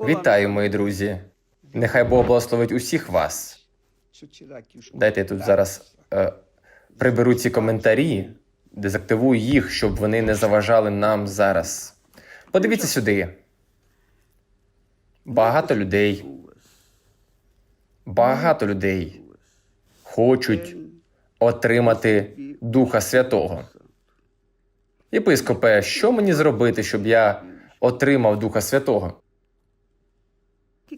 Вітаю, мої друзі. Нехай Бог благословить усіх вас. Дайте я тут зараз е, приберу ці коментарі, дезактивую їх, щоб вони не заважали нам зараз. Подивіться сюди. Багато людей, багато людей хочуть отримати Духа Святого. Єпископе, що мені зробити, щоб я отримав Духа Святого?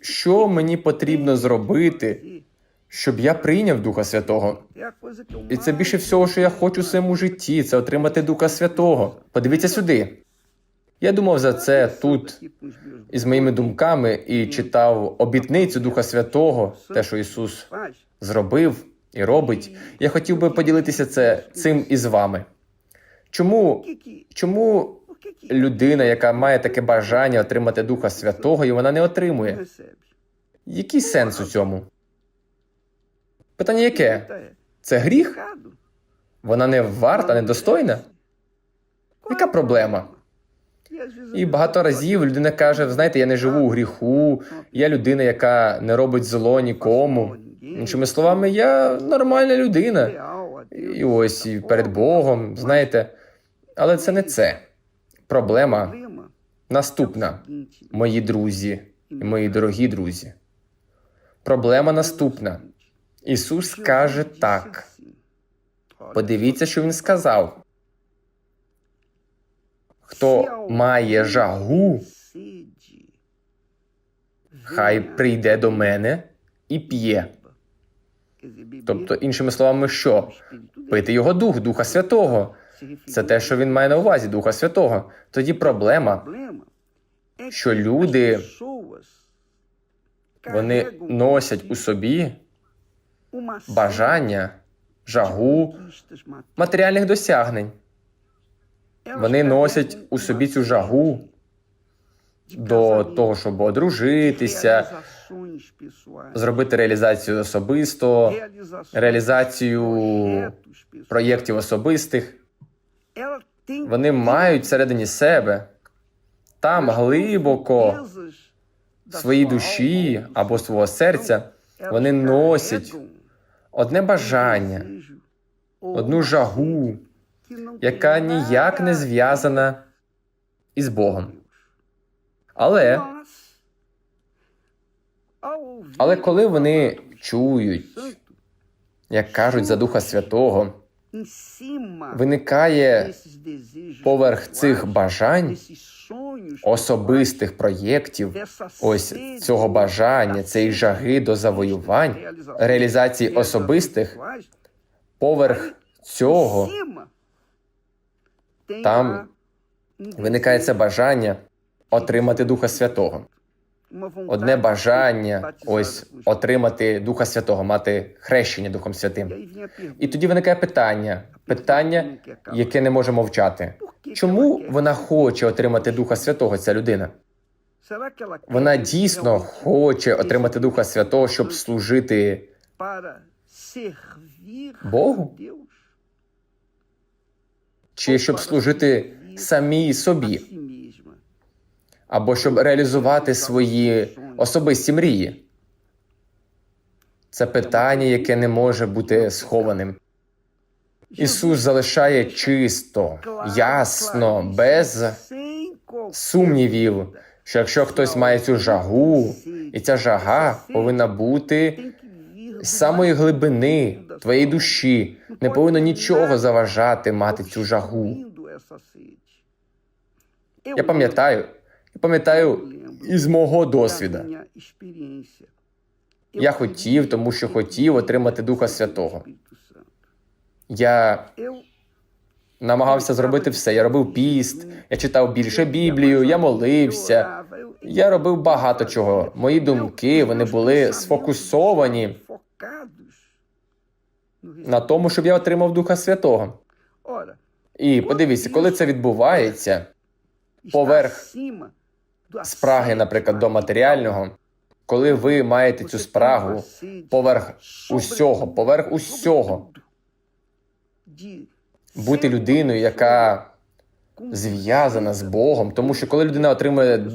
Що мені потрібно зробити, щоб я прийняв Духа Святого? І це більше всього, що я хочу в своєму житті, це отримати Духа Святого. Подивіться сюди. Я думав за це тут із моїми думками і читав обітницю Духа Святого, те, що Ісус зробив і робить. Я хотів би поділитися це цим із вами. Чому, чому людина, яка має таке бажання отримати Духа Святого, і вона не отримує? Який сенс у цьому? Питання яке? Це гріх? Вона не варта, недостойна? Яка проблема? І багато разів людина каже: знаєте, я не живу у гріху, я людина, яка не робить зло нікому. Іншими словами, я нормальна людина. І ось і перед Богом, знаєте. Але це не це. Проблема наступна, мої друзі і мої дорогі друзі. Проблема наступна. Ісус каже так. Подивіться, що Він сказав. Хто має жагу, хай прийде до мене і п'є. Тобто, іншими словами, що? Пити його дух, Духа Святого. Це те, що він має на увазі, Духа Святого. Тоді проблема, що люди вони носять у собі бажання, жагу матеріальних досягнень. Вони носять у собі цю жагу до того, щоб одружитися, зробити реалізацію особисто, реалізацію проєктів особистих. Вони мають всередині себе там глибоко в своїй душі або свого серця. Вони носять одне бажання, одну жагу, яка ніяк не зв'язана із Богом. Але, але коли вони чують, як кажуть за Духа Святого, виникає поверх цих бажань особистих проєктів, ось цього бажання, цієї жаги до завоювань, реалізації особистих, поверх цього там виникає це бажання отримати Духа Святого. Одне бажання ось отримати Духа Святого, мати хрещення Духом Святим. І тоді виникає питання, питання, яке не може мовчати. Чому вона хоче отримати Духа Святого, ця людина? Вона дійсно хоче отримати Духа Святого, щоб служити Богу? Чи щоб служити самій собі, або щоб реалізувати свої особисті мрії? Це питання, яке не може бути схованим. Ісус залишає чисто, ясно, без сумнівів, що якщо хтось має цю жагу, і ця жага повинна бути з самої глибини твоєї душі, не повинно нічого заважати мати цю жагу. Я пам'ятаю, я пам'ятаю із мого досвіду. Я хотів, тому що хотів отримати Духа Святого. Я намагався зробити все. Я робив піст, я читав більше Біблію, я молився. Я робив багато чого. Мої думки вони були сфокусовані на тому, щоб я отримав Духа Святого. І подивіться, коли це відбувається поверх спраги, наприклад, до матеріального, коли ви маєте цю спрагу поверх усього, поверх усього, бути людиною, яка зв'язана з Богом, тому що коли людина отримує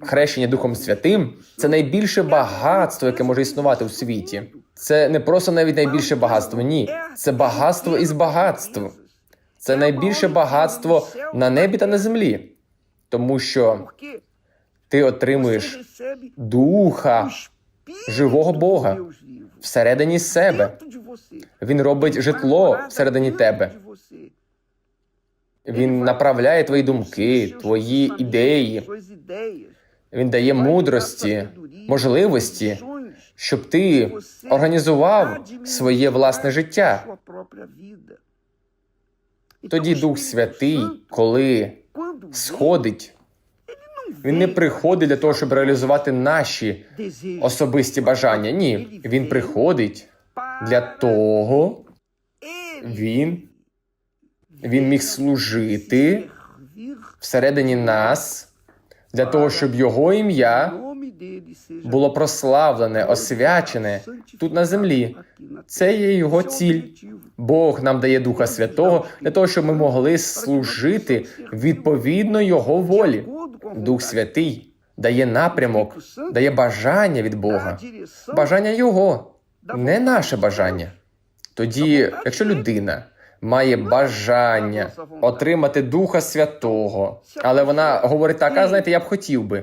хрещення Духом Святим, це найбільше багатство, яке може існувати у світі. Це не просто навіть найбільше багатство, ні. Це багатство із багатств. Це найбільше багатство на небі та на землі, тому що ти отримуєш духа живого Бога всередині себе. Він робить житло всередині тебе. Він направляє твої думки, твої ідеї. Він дає мудрості, можливості, щоб ти організував своє власне життя. Тоді Дух Святий, коли сходить, він не приходить для того, щоб реалізувати наші особисті бажання. Ні, він приходить для того, він, він міг служити всередині нас для того, щоб його ім'я було прославлене, освячене тут на землі. Це є його ціль. Бог нам дає Духа Святого для того, щоб ми могли служити відповідно Його волі. Дух Святий дає напрямок, дає бажання від Бога, бажання Його, не наше бажання. Тоді, якщо людина має бажання отримати Духа Святого, але вона говорить так, а знаєте, я б хотів би.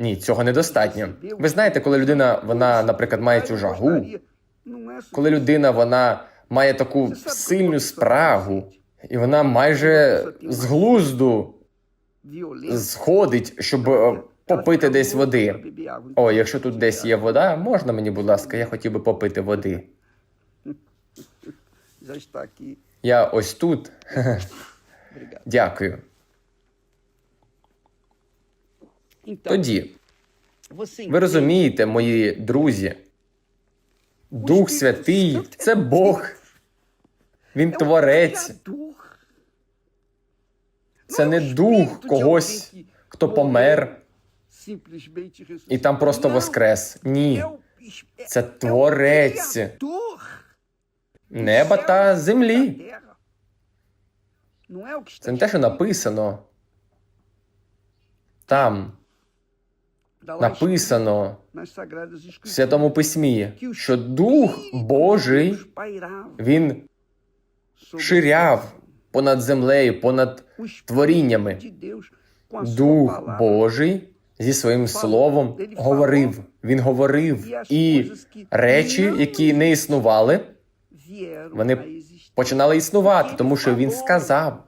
Ні, цього недостатньо. Ви знаєте, коли людина, вона, наприклад, має цю жагу, коли людина вона має таку сильну спрагу, і вона майже з глузду сходить, щоб е, попити десь води. О, якщо тут десь є вода, можна мені, будь ласка, я хотів би попити води. Я ось тут. Дякую. Тоді, ви розумієте, мої друзі, Дух Святий це Бог. Він um творець, це не дух когось, хто помер. і там просто воскрес. Ні, це творець. criador неба та землі. Це не те, що написано. Там написано в Святому Письмі, що Дух Божий він ширяв понад землею, понад творіннями. Дух. Божий зі своїм словом говорив. Він говорив, і речі, які не існували, вони починали існувати, тому що він сказав.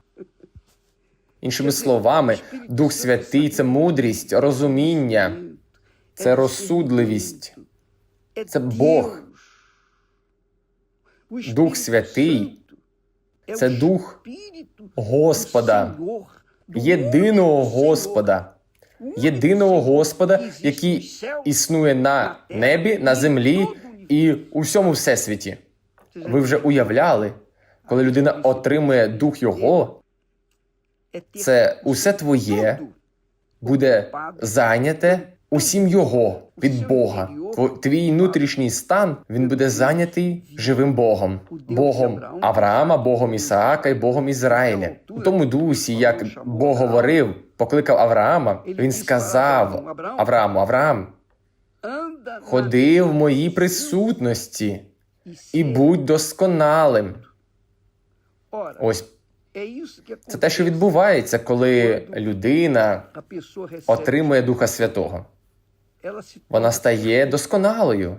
Іншими словами, Дух Святий це мудрість, розуміння, це розсудливість. Це Бог. Дух Святий це Дух Господа, єдиного Господа, єдиного Господа, який існує на небі, на землі і у всьому всесвіті. Ви вже уявляли, коли людина отримує дух Його, це усе твоє буде зайняте усім Його від Бога. Твій внутрішній стан він буде зайнятий живим Богом, Богом Авраама, Богом Ісаака і Богом Ізраїля. У тому дусі, як Бог говорив, покликав Авраама, він сказав Аврааму: Авраам, ходи в моїй присутності і будь досконалим. Ось це те, що відбувається, коли людина отримує Духа Святого. Вона стає досконалою.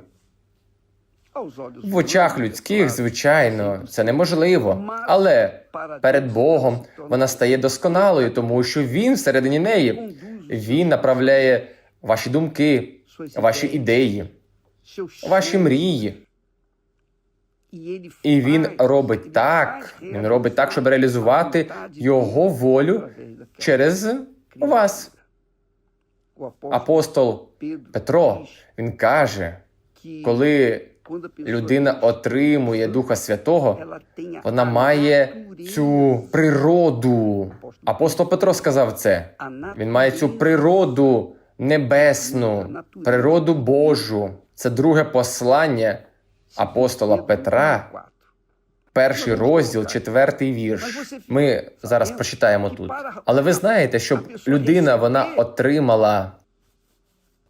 В очах людських, звичайно, це неможливо. Але перед Богом вона стає досконалою, тому що він всередині неї. Він направляє ваші думки, ваші ідеї, ваші мрії. І він робить так. Він робить так, щоб реалізувати його волю через вас. Апостол Петро він каже, коли людина отримує Духа Святого, вона має цю природу. Апостол Петро сказав це. Він має цю природу небесну, природу Божу. Це друге послання апостола Петра, перший розділ, четвертий вірш. Ми зараз прочитаємо тут. Але ви знаєте, щоб людина вона отримала,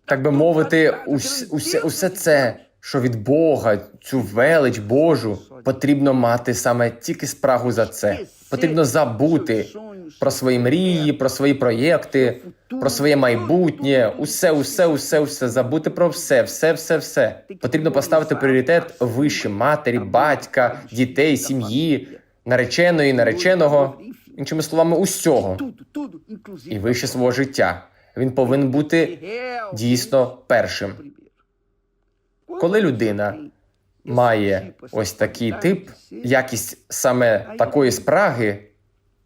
так би мовити, усе, усе, усе це, що від Бога, цю велич Божу, потрібно мати саме тільки спрагу за це. Потрібно забути про свої мрії, про свої проєкти, про своє майбутнє, усе, усе, усе, усе, забути про все, все, все, все. Потрібно поставити пріоритет вище матері, батька, дітей, сім'ї, нареченої, нареченого, іншими словами, усього і вище свого життя. Він повинен бути дійсно першим. Коли людина має ось такий тип, якість саме такої спраги,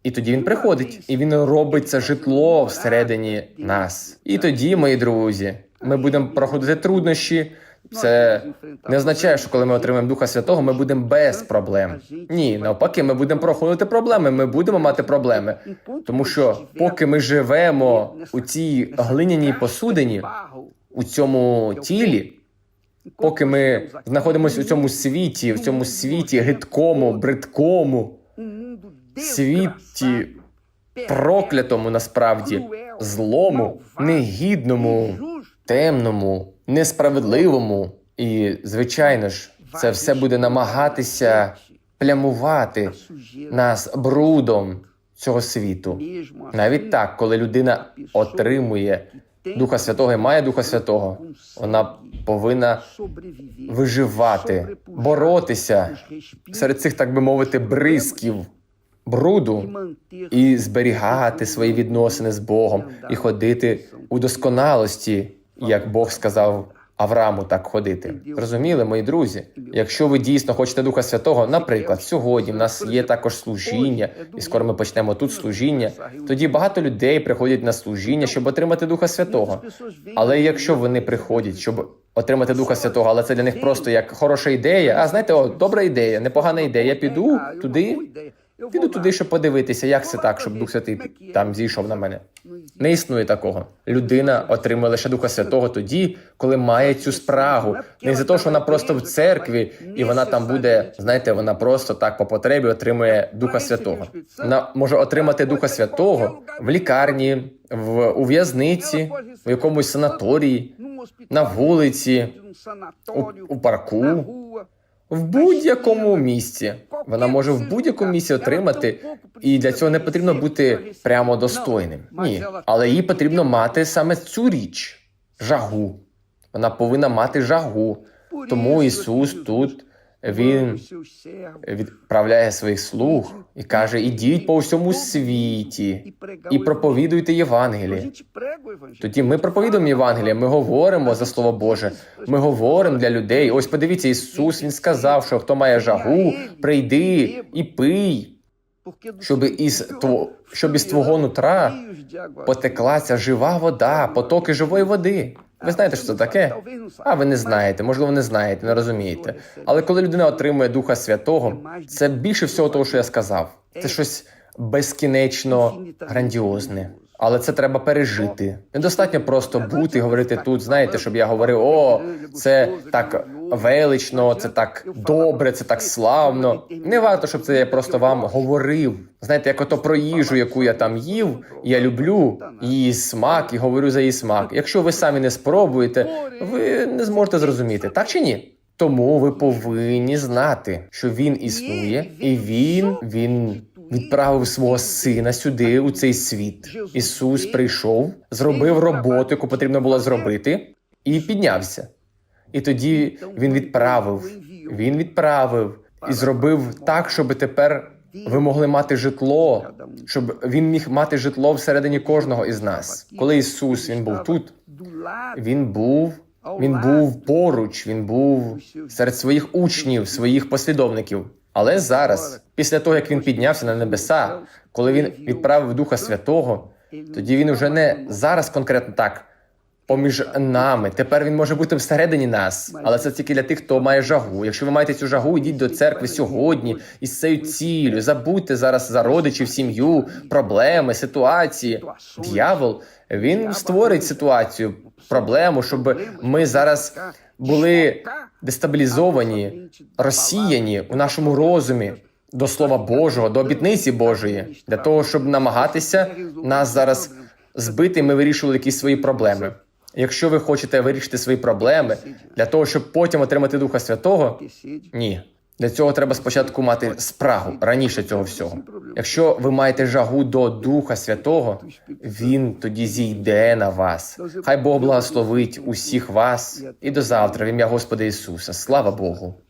і тоді він приходить, і він робить це житло всередині нас. І тоді, мої друзі, ми будемо проходити труднощі. Це не означає, що коли ми отримаємо Духа Святого, ми будемо без проблем. Ні, навпаки, ми будемо проходити проблеми. Ми будемо мати проблеми. Тому що поки ми живемо у цій глиняній посудині, у цьому тілі, поки ми знаходимося у цьому світі, в цьому світі гидкому, бридкому, світі проклятому насправді, злому, негідному, темному, несправедливому. І, звичайно ж, це все буде намагатися плямувати нас брудом цього світу. Навіть так, коли людина отримує Духа Святого і має Духа Святого, вона повинна виживати, боротися серед цих, так би мовити, бризків бруду і зберігати свої відносини з Богом і ходити у досконалості, як Бог сказав Аврааму так ходити. Розуміли, мої друзі? Якщо ви дійсно хочете Духа Святого, наприклад, сьогодні в нас є також служіння, і скоро ми почнемо тут служіння. Тоді багато людей приходять на служіння, щоб отримати Духа Святого. Але якщо вони приходять, щоб отримати Духа Святого, але це для них просто як хороша ідея. А знаєте, о, добра ідея, непогана ідея. Я піду туди, піду туди, щоб подивитися, як це так, щоб Дух Святий там зійшов на мене. Не існує такого. Людина отримує лише Духа Святого тоді, коли має цю спрагу. Не за те, що вона просто в церкві, і вона там буде, знаєте, вона просто так по потребі отримує Духа Святого. Вона може отримати Духа Святого в лікарні, в у в'язниці, в якомусь санаторії, на вулиці, у, у парку, в будь-якому місці. Вона може в будь-якому місці отримати, і для цього не потрібно бути прямо достойним. Ні, але їй потрібно мати саме цю річ жагу. Вона повинна мати жагу. Тому Ісус тут він відправляє своїх слуг і каже: ідіть по всьому світі і проповідуйте Євангеліє. Тоді ми проповідуємо Євангеліє, ми говоримо за Слово Боже, ми говоримо для людей. Ось подивіться, Ісус Він сказав, що хто має жагу, прийди і пий, щоб із тво, щоб із твого нутра потеклася жива вода, потоки живої води. Ви знаєте, що це таке? А ви не знаєте, можливо, не знаєте, не розумієте. Але коли людина отримує Духа Святого, це більше всього того, що я сказав. Це щось безкінечно грандіозне. Але це треба пережити. Недостатньо просто бути говорити тут. Знаєте, щоб я говорив: о, це так велично, це так добре, це так славно. Не варто, щоб це я просто вам говорив. Знаєте, як ото про їжу, яку я там їв, я люблю її смак і говорю за її смак. Якщо ви самі не спробуєте, ви не зможете зрозуміти, так чи ні? Тому ви повинні знати, що він існує, і він він відправив свого сина сюди, у цей світ. Ісус прийшов, зробив роботу, яку потрібно було зробити, і піднявся. І тоді він відправив, він відправив і зробив так, щоб тепер ви могли мати житло, щоб він міг мати житло всередині кожного із нас. Коли Ісус він був тут, він був. Він був поруч, він був серед своїх учнів, своїх послідовників. Але зараз, після того як він піднявся на небеса, коли він відправив Духа Святого, тоді він уже не зараз конкретно так поміж нами. Тепер він може бути всередині нас, але це тільки для тих, хто має жагу. Якщо ви маєте цю жагу, йдіть до церкви сьогодні із цією ціллю. Забудьте зараз за родичів, сім'ю, проблеми, ситуації. Д'явол він створить ситуацію, проблему, щоб ми зараз були дестабілізовані, розсіяні у нашому розумі, до Слова Божого, до обітниці Божої, для того, щоб намагатися нас зараз збити, ми вирішували якісь свої проблеми. Якщо ви хочете вирішити свої проблеми для того, щоб потім отримати Духа Святого, ні. Для цього треба спочатку мати спрагу раніше цього всього. Якщо ви маєте жагу до Духа Святого, він тоді зійде на вас. Хай Бог благословить усіх вас і до завтра, в ім'я Господа Ісуса. Слава Богу.